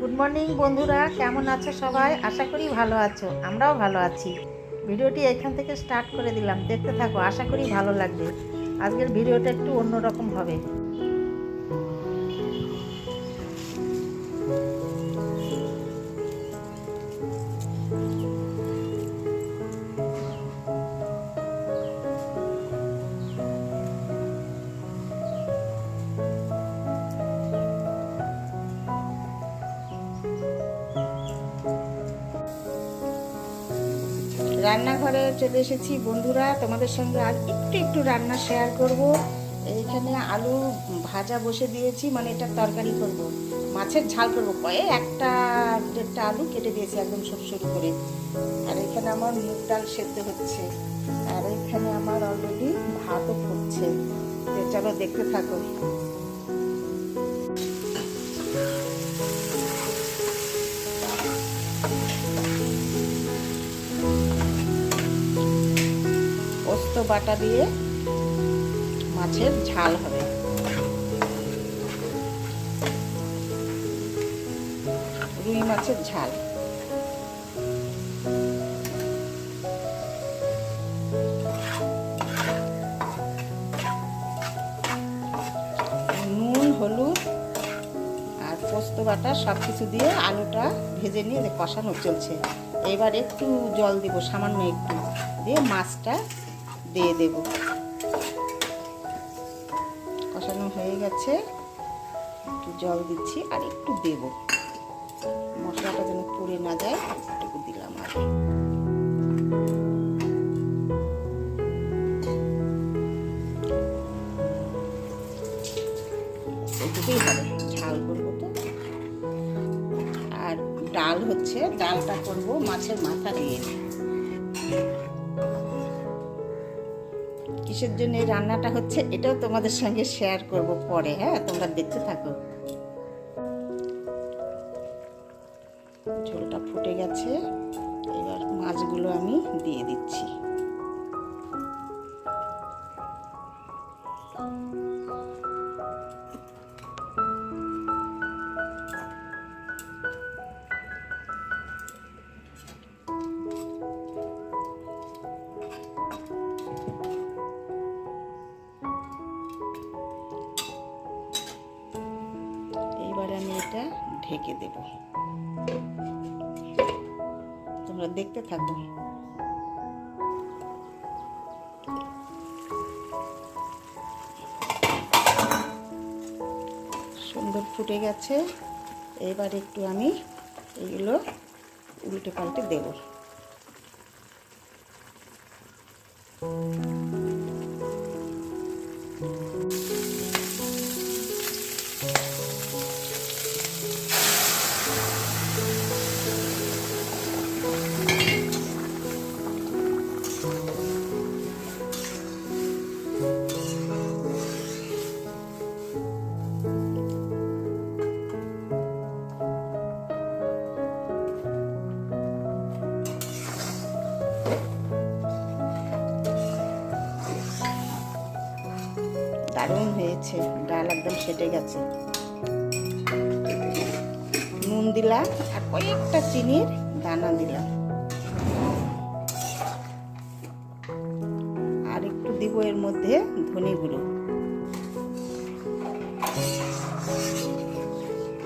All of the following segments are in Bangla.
গুড মর্নিং বন্ধুরা। কেমন আছো সবাই? আশা করি ভালো আছো। আমরাও ভালো আছি। ভিডিওটি এখান থেকে স্টার্ট করে দিলাম। দেখতে থাকো, আশা করি ভালো লাগবে। আজকের ভিডিওটা একটু অন্যরকম হবে। রান্নাঘরে চলে এসেছি। বন্ধুরা, তোমাদের সঙ্গে আজ একটু একটু রান্না শেয়ার করব। এইখানে আলু ভাজা বসে দিয়েছি মানে এটা তরকারি করব। মাছের ঝাল করব। কয়ে একটা দেড়টা আলু কেটে দিয়েছি একদম সরু সরু করে। আর এখানে আমার মুগ ডাল সেদ্ধ হচ্ছে। আর এখানে আমার অলরেডি ভাতও ফুটছে। চলো দেখতে থাকো। বাটা দিয়ে মাছের ঝাল হবে। রুই মাছের ঝাল। নুন, হলুদ আর পোস্ত বাটা সব কিছু দিয়ে আলুটা ভেজে নিয়ে কষানো চলছে। এবার একটু জল দিব, সামান্য একটু। দিয়ে মাছটা দিয়ে দেব। কষানো হয়ে গেছে। একটু জল দিচ্ছি আর একটু দেব। মশলাটা যেন পুড়ে না যায় একটু দিলাম আর ঝাল করব আর ডাল হচ্ছে, ডালটা করব মাছের মাথা দিয়ে। কিসের জন্য এই রান্নাটা হচ্ছে, এটাও তোমাদের সঙ্গে শেয়ার করব পরে হ্যাঁ? তোমরা দেখতে থাকো। ঝোলটা ফুটে গেছে, এবার মাছগুলো আমি দিয়ে দিচ্ছি। ঢেকে দেব। তোমরা দেখতে থাকো। সুন্দর ফুটে গেছে। এবার একটু আমি এগুলো উল্টে পাল্টে দেব। দারুণ হয়েছে ডাল একদম সেটে গেছে। নুন দিলাম আর কয়েকটা চিনির দানা দিলাম। আর একটু দিব এর মধ্যে ধনে গুঁড়ো।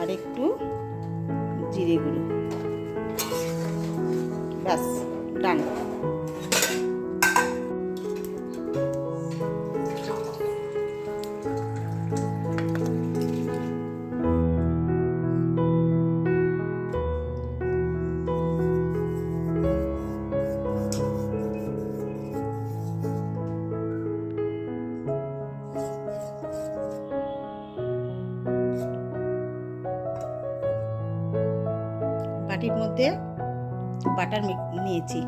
আর একটু জিরে গুঁড়ো। ব্যাস ডান বাটির মধ্যে বাটার নিয়েছি।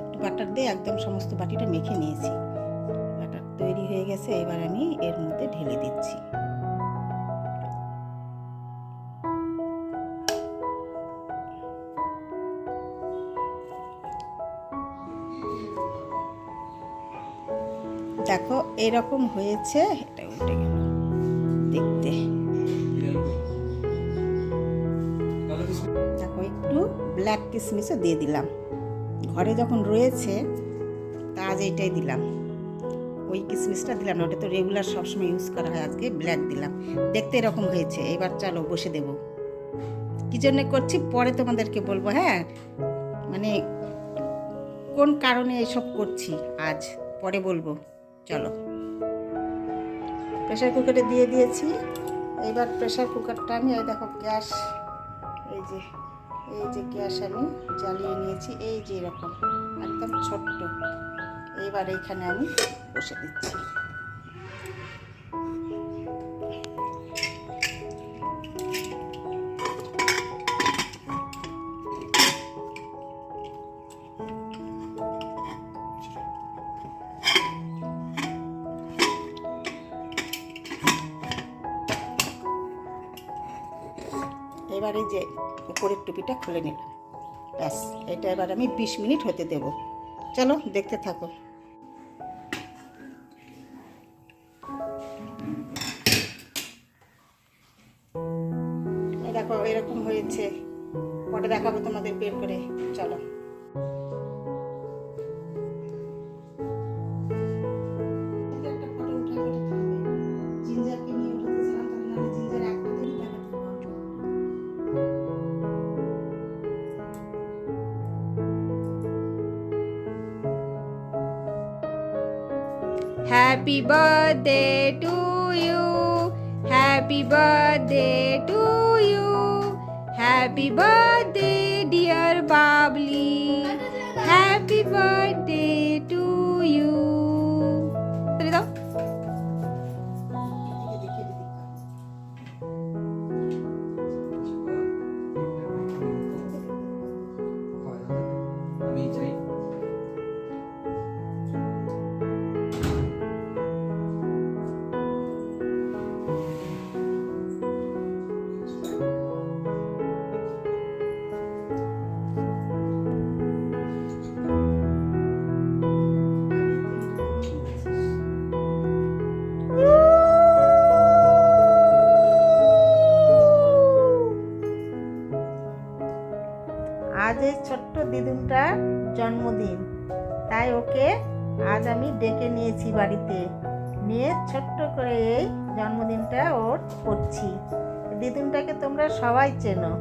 একটু বাটার দিয়ে একদম সমস্ত বাটিটা মেখে নিয়েছি। বাটার তৈরি হয়ে গেছে, এবার আমি এর মধ্যে ঢেলে দিচ্ছি। দেখো, এরকম হয়েছে। ব্ল্যাক কিসমিসও দিয়ে দিলাম। ঘরে যখন রয়েছে তা আজ এইটাই দিলাম। ওই কিসমিসটা দিলাম না, ওটা তো রেগুলার সবসময় ইউজ করা হয়, আজকে ব্ল্যাক দিলাম। দেখতে এরকম হয়েছে, এবার চলো বসে দেব। কি জন্য করছি? পরে তোমাদেরকে বলব হ্যাঁ? মানে কোন কারণে এসব করছি আজ? পরে বলব। চলো। প্রেশার কুকারে দিয়ে দিয়েছি। এবার প্রেশার কুকারটা আমি, এই দেখো, গ্যাস, এই যে এই যে গ্যাস আমি জ্বালিয়ে নিয়েছি, এই যে এরকম, একদম ছোট্ট। এইবার এইখানে আমি বসে দিচ্ছি। এবারে যে উপরের টুপিটা খুলে নিলাম ব্যাস, এটা এবার আমি বিশ মিনিট হতে দেব। চলো, দেখতে থাকো। দেখো, এরকম হয়েছে। ওটা দেখাবো তোমাদের বের করে। চলো। Happy birthday to you. Happy birthday to you. Happy birthday, dear Babli. Happy birthday to you. দিদুনটার জন্মদিন। তাই ওকে আজ আমি ডেকে নিয়েছি বাড়িতে। নিয়ে ছোট্ট করে এই জন্মদিনটা ওর করছি। দিদুনটাকে তোমরা সবাই চেনো।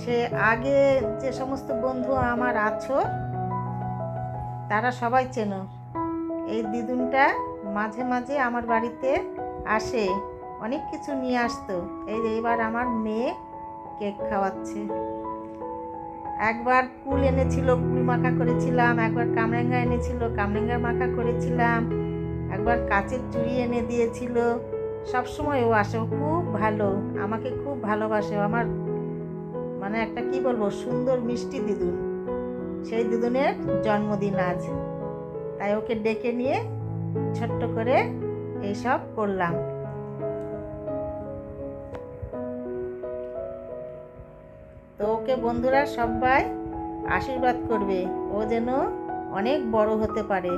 সে আগে যে সমস্ত বন্ধু আমার আছো, তারা সবাই চেনো। এই দিদুনটা মাঝে মাঝে আমার বাড়িতে আসে, অনেক কিছু নিয়ে আসতো। এই যে এবার আমার মেয়ে কেক খাওয়াচ্ছে। একবার কুল এনেছিল, কুল মাখা করেছিলাম, একবার কামরাঙ্গা এনেছিল, কামরাঙ্গার মাখা করেছিলাম, একবার কাচের চুড়ি এনে দিয়েছিল। সব সময় ও আসে খুব ভালো, আমাকে খুব ভালোবাসে আমার মানে একটা কি বলব, সুন্দর মিষ্টি দিদুন। সেই দিদুনের জন্মদিন আজ। তাই ওকে ডেকে নিয়ে ছোট্ট করে এইসব করলাম। ওকে বন্ধুরা সবাই আশীর্বাদ করবে। ও যেন অনেক বড় হতে পারে।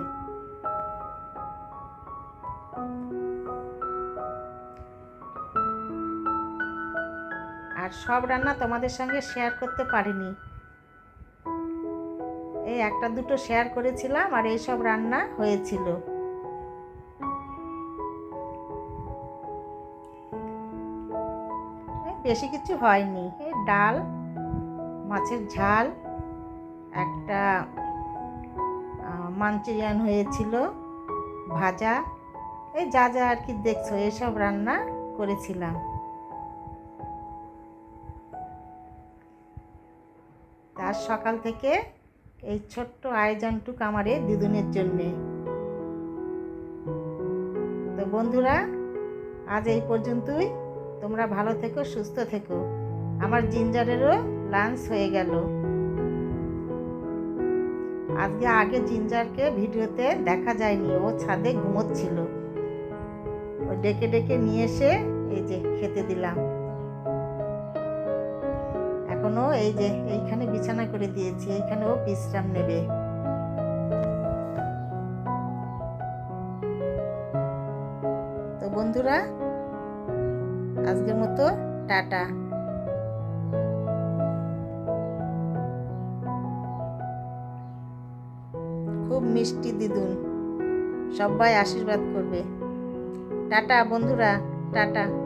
আর সব রান্না তোমাদের সঙ্গে শেয়ার করতে পারিনি। এই একটা দুটো শেয়ার করেছিলাম আর এই সব রান্না হয়েছিল। বেশি কিছু হয়নি। এই ডাল মাছের ঝাল, একটা মাঞ্চুরিয়ান হয়েছিল, ভাজা, এই যা যা আর কি দেখছ, এসব রান্না করেছিলাম। তার সকাল থেকে এই ছোট্ট আয়োজনটুক আমার এই দিদুনের জন্যে। তো বন্ধুরা, আজ এই পর্যন্তই। তোমরা ভালো থেকো, সুস্থ থেকো। আমার জিঞ্জারেরও লাঞ্চ হয়ে গেল। আজকে আগে জিঞ্জারকে ভিডিওতে দেখা যায়নি, ও ছাদে ঘুমোচ্ছিল। ও ডেকে ডেকে নিয়ে এসে এই যে খেতে দিলাম। এখনও এই যে এইখানে বিছানা করে দিয়েছি এইখানে ও বিশ্রাম নেবে। তো বন্ধুরা, আজকের মতো টাটা। মিষ্টি দিদুন। সবাই আশীর্বাদ করবে। টাটা বন্ধুরা। টাটা।